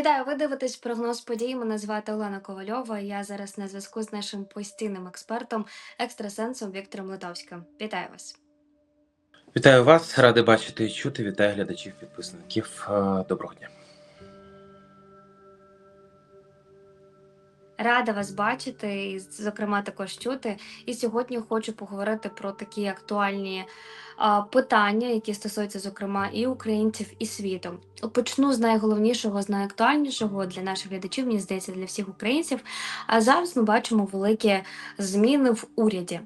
Вітаю, ви дивитесь прогноз подій. Мене звати Олена Ковальова. Я зараз на зв'язку з нашим постійним експертом, екстрасенсом Віктором Литовським. Вітаю вас. Вітаю вас, радий бачити і чути. Вітаю глядачів, підписників. Е, Доброго дня. Рада вас бачити, і, зокрема, також чути. І сьогодні хочу поговорити про такі актуальні питання, які стосуються, зокрема, і українців, і світу. Почну з найголовнішого, з найактуальнішого для наших глядачів, мені здається, для всіх українців. А зараз ми бачимо великі зміни в уряді.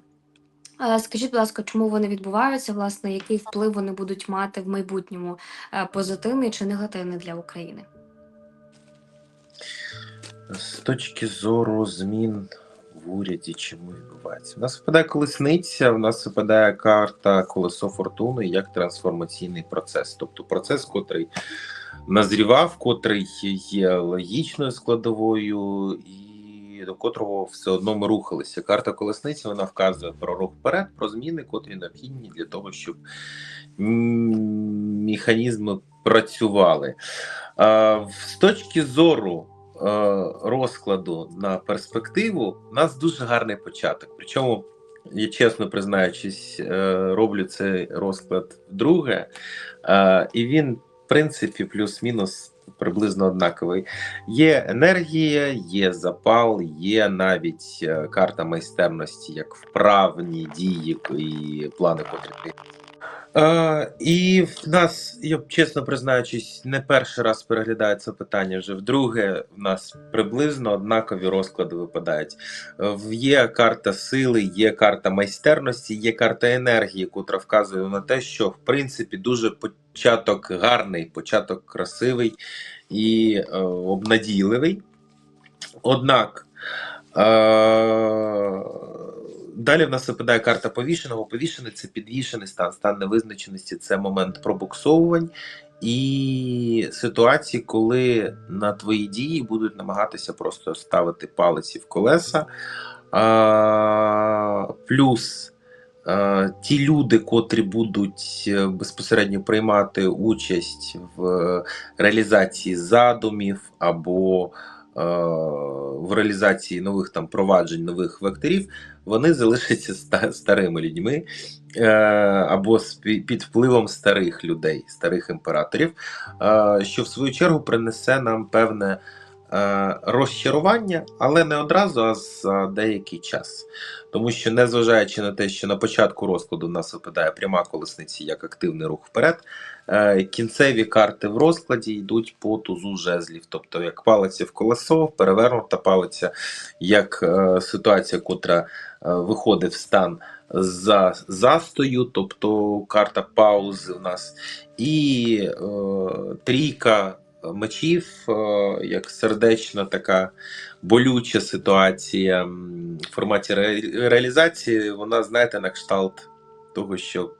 Скажіть, будь ласка, чому вони відбуваються? Власне, який вплив вони будуть мати в майбутньому е, позитивний чи негативний для України? З точки зору змін в уряді, чому відбувається? У нас випадає колесниця, у нас випадає карта колесо фортуни як трансформаційний процес. Тобто процес, котрий назрівав, котрий є логічною складовою, і до котрого все одно ми рухалися. Карта колесниці вона вказує про рух вперед, про зміни, котрі необхідні для того, щоб механізми працювали. З точки зору розкладу на перспективу, у нас дуже гарний початок. Причому, я чесно признаючись, е, роблю цей розклад вдруге, е, і він, в принципі, плюс-мінус. Приблизно однаковий. Є енергія, є запал, є навіть е, карта майстерності, як вправні дії і плани, котрі ти Е, і в нас, я чесно признаючись, не перший раз переглядаю це питання. Вже вдруге в нас приблизно однакові розклади випадають. Е, Є карта сили, є карта майстерності, є карта енергії, котра вказує на те, що в принципі дуже початок гарний, початок красивий і е, обнадійливий. Однак. Е, Далі в нас випадає карта повішеного. Повішений це підвішений стан, стан невизначеності, це момент пробуксовувань і ситуації, коли на твої дії будуть намагатися просто ставити палиці в колеса. А, плюс а, ті люди, котрі будуть е, безпосередньо приймати участь в реалізації задумів або е, в реалізації нових там проваджень, нових векторів, вони залишаться ста- старими людьми е, або під впливом старих людей, старих імператорів, е, що в свою чергу принесе нам певне розчарування, але не одразу, а за деякий час. Тому що, незважаючи на те, що на початку розкладу в нас випадає пряма колесниці як активний рух вперед, е, кінцеві карти в розкладі йдуть по тузу жезлів, тобто як палиця в колесо, перевернута палиця, як е, ситуація, котра е, виходить в стан за застою, тобто карта паузи в нас, і е, трійка мечів, е, як сердечна така болюча ситуація в форматі реалізації, вона, знаєте, на кшталт того, що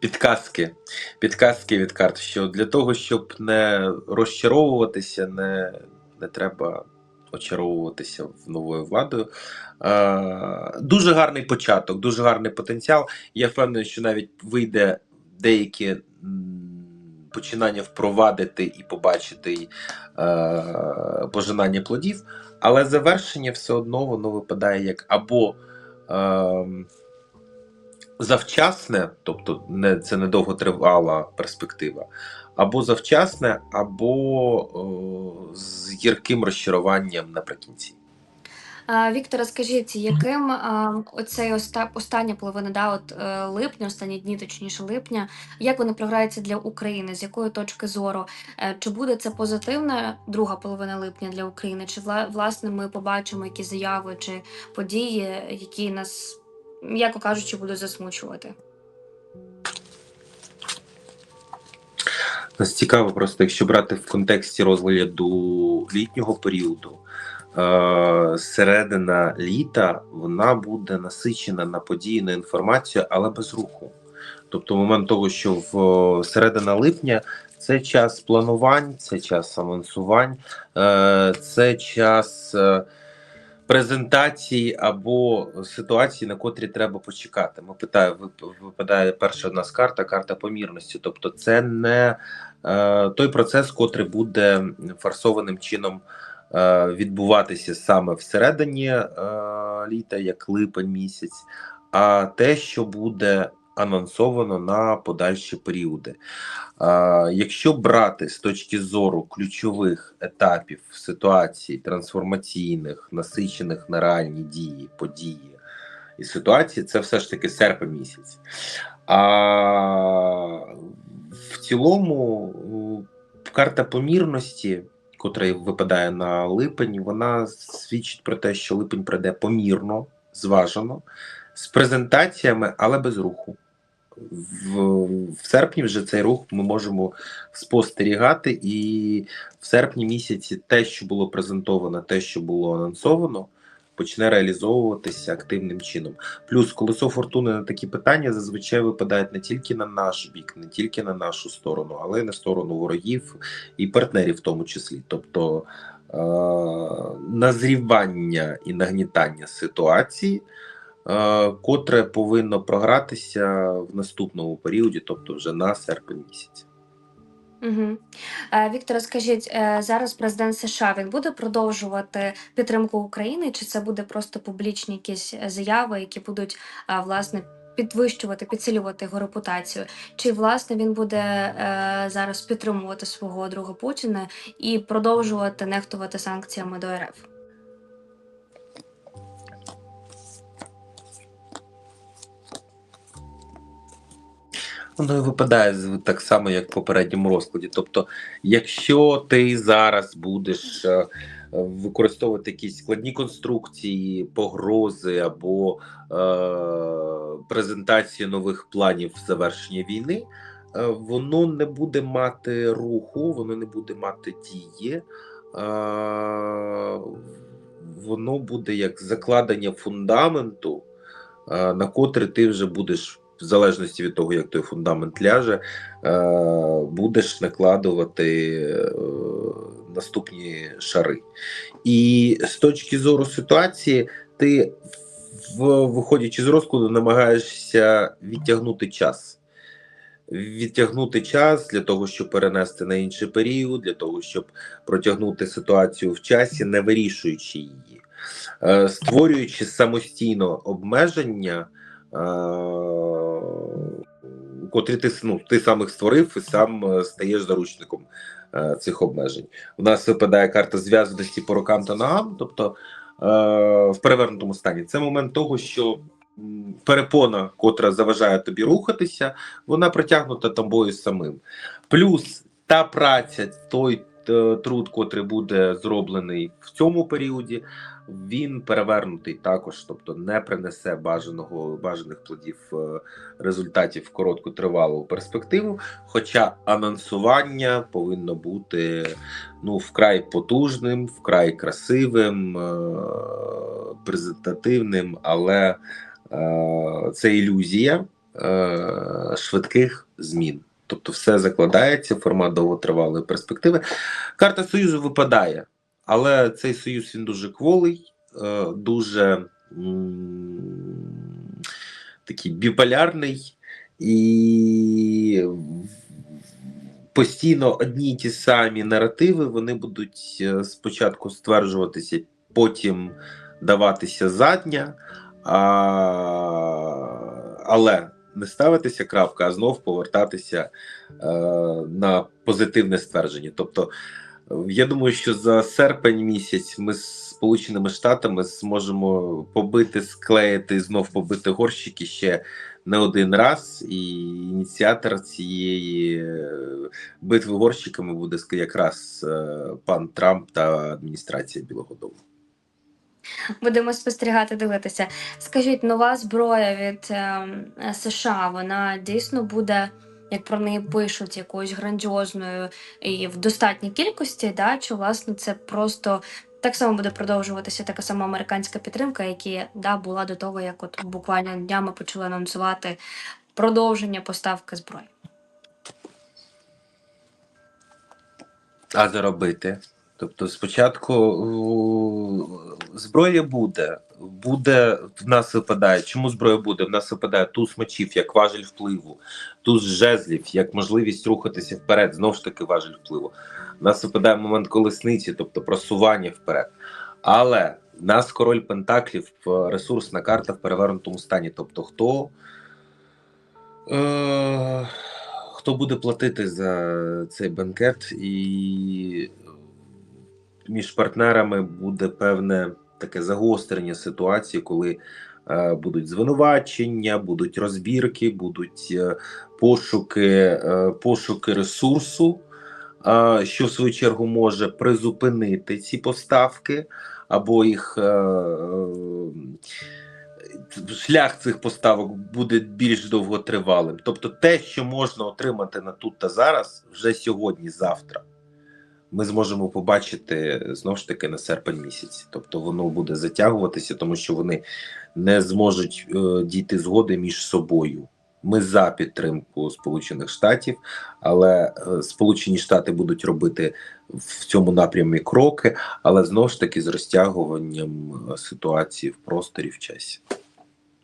підказки, підказки від карт, що для того, щоб не розчаровуватися, не, не треба очаровуватися новою владою. Е, дуже гарний початок, дуже гарний потенціал. Я впевнений, що навіть вийде деякі починання впровадити і побачити е, пожинання плодів, але завершення все одно воно випадає як або е, завчасне, тобто не, це не довготривала перспектива, або завчасне, або е, з гірким розчаруванням наприкінці. А, Вікторе, скажіть, яким оцей оста, остання половина, да, от е, липня, останні дні, точніше липня, як вони програються для України? З якої точки зору? Е, Чи буде це позитивна друга половина липня для України? Чи вла- власне ми побачимо якісь заяви чи події, які нас, м'яко кажучи, будуть засмучувати? Нас цікаво, просто якщо брати в контексті розгляду літнього періоду, е, середина літа вона буде насичена на події, на інформацію, але без руху. Тобто, момент того, що в е, середина липня це час планувань, це час анонсувань, е, це час е, презентації або ситуації, на котрі треба почекати. Ми питаю, вип- випадає перша у нас карта, карта помірності. Тобто, це не той процес, котрий буде форсованим чином відбуватися саме всередині е, літа, як липень місяць, а те, що буде анонсовано на подальші періоди. Якщо брати з точки зору ключових етапів ситуацій трансформаційних, насичених на реальні дії, події і ситуації, це все ж таки серпень місяць. А в цілому карта помірності, котра випадає на липень, вона свідчить про те, що липень прийде помірно, зважено, з презентаціями, але без руху. В, в серпні вже цей рух ми можемо спостерігати, і в серпні місяці те, що було презентовано, те, що було анонсовано, почне реалізовуватися активним чином. Плюс колесо фортуни на такі питання зазвичай випадають не тільки на наш бік, не тільки на нашу сторону, але й на сторону ворогів і партнерів, в тому числі. Тобто е- назрівання і нагнітання ситуації е, котре повинно програтися в наступному періоді, тобто вже на серпень місяць. Угу. Віктор, скажіть, е, зараз президент США він буде продовжувати підтримку України, чи це буде просто публічні якісь заяви, які будуть а, власне підвищувати, підсилювати його репутацію? Чи власне він буде е, зараз підтримувати свого друга Путіна і продовжувати нехтувати санкціями до РФ? Воно і випадає так само, як в попередньому розкладі. Тобто, якщо ти зараз будеш е, використовувати якісь складні конструкції, погрози або е, презентації нових планів завершення війни, е, воно не буде мати руху, воно не буде мати дії. Е, воно буде як закладення фундаменту, е, на котрий ти вже будеш в залежності від того, як той фундамент ляже, е, будеш накладувати е, наступні шари. І з точки зору ситуації, ти, виходячи з розкладу, намагаєшся відтягнути час. Відтягнути час для того, щоб перенести на інший період, для того, щоб протягнути ситуацію в часі, не вирішуючи її, Е, створюючи самостійно обмеження, котрі ти, ну, ти сам їх створив і сам е, стаєш заручником е, цих обмежень. У нас випадає карта зв'язаності по рукам та ногам, тобто е, в перевернутому стані. Це момент того, що перепона, котра заважає тобі рухатися, вона притягнута тобою самим. Плюс та праця, той труд, котрий буде зроблений в цьому періоді, він перевернутий також, тобто не принесе бажаного бажаних плодів е, результатів в короткотривалу перспективу. Хоча анонсування повинно бути ну вкрай потужним, вкрай красивим, е, презентативним, але е, це ілюзія е, швидких змін. Тобто все закладається формат довготривалої перспективи. Карта Союзу випадає, але цей союз він дуже кволий, е, дуже такий біполярний і постійно одні й ті самі наративи вони будуть е, спочатку стверджуватися, потім даватися задня, а, але не ставитися крапка, а знов повертатися е, на позитивне ствердження. Тобто, я думаю, що за серпень місяць ми з Сполученими Штатами зможемо побити, склеїти знов побити горщики ще не один раз. І ініціатор цієї е, битви горщиками буде якраз е, пан Трамп та адміністрація Білого Дому. Будемо спостерігати, дивитися. Скажіть, нова зброя від ем, США, вона дійсно буде, як про неї пишуть, якоюсь грандіозною і в достатній кількості, да? чи власне це просто так само буде продовжуватися така сама американська підтримка, яка да, була до того, як от буквально днями почали анонсувати продовження поставки зброї. А заробити. Тобто, спочатку зброя буде, буде в нас випадає. Чому зброя буде? В нас випадає туз мечів як важель впливу, туз жезлів як можливість рухатися вперед. Знову ж таки, важель впливу. В нас випадає момент колесниці, тобто просування вперед. Але нас король Пентаклів е, ресурсна карта в перевернутому стані. Тобто, хто, е, хто буде платити за цей банкет, і між партнерами буде певне таке загострення ситуації, коли е, будуть звинувачення, будуть розбірки, будуть е, пошуки, е, пошуки ресурсу, е, що в свою чергу може призупинити ці поставки або їх. Е, е, Шлях цих поставок буде більш довготривалим. Тобто, те, що можна отримати на тут та зараз, вже сьогодні, завтра, ми зможемо побачити знову ж таки на серпень місяці. Тобто воно буде затягуватися, тому що вони не зможуть е, дійти згоди між собою. Ми за підтримку Сполучених Штатів, але е, Сполучені Штати будуть робити в цьому напрямі кроки, але знову ж таки з розтягуванням е, ситуації в просторі в часі.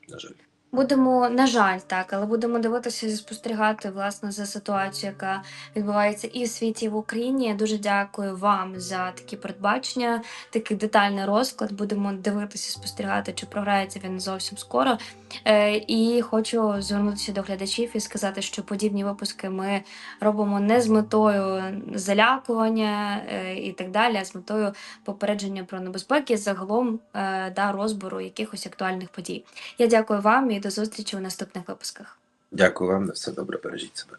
На жаль. Будемо, на жаль, так, але будемо дивитися і спостерігати власне за ситуацією, яка відбувається і в світі, і в Україні. Я дуже дякую вам за такі передбачення, такий детальний розклад. Будемо дивитися, спостерігати, чи програється він зовсім скоро. Е, і хочу звернутися до глядачів і сказати, що подібні випуски ми робимо не з метою залякування е, і так далі, а з метою попередження про небезпеки загалом е, да, розбору якихось актуальних подій. Я дякую вам і до зустрічі у наступних випусках. Дякую вам на все добре. Бережіть себе.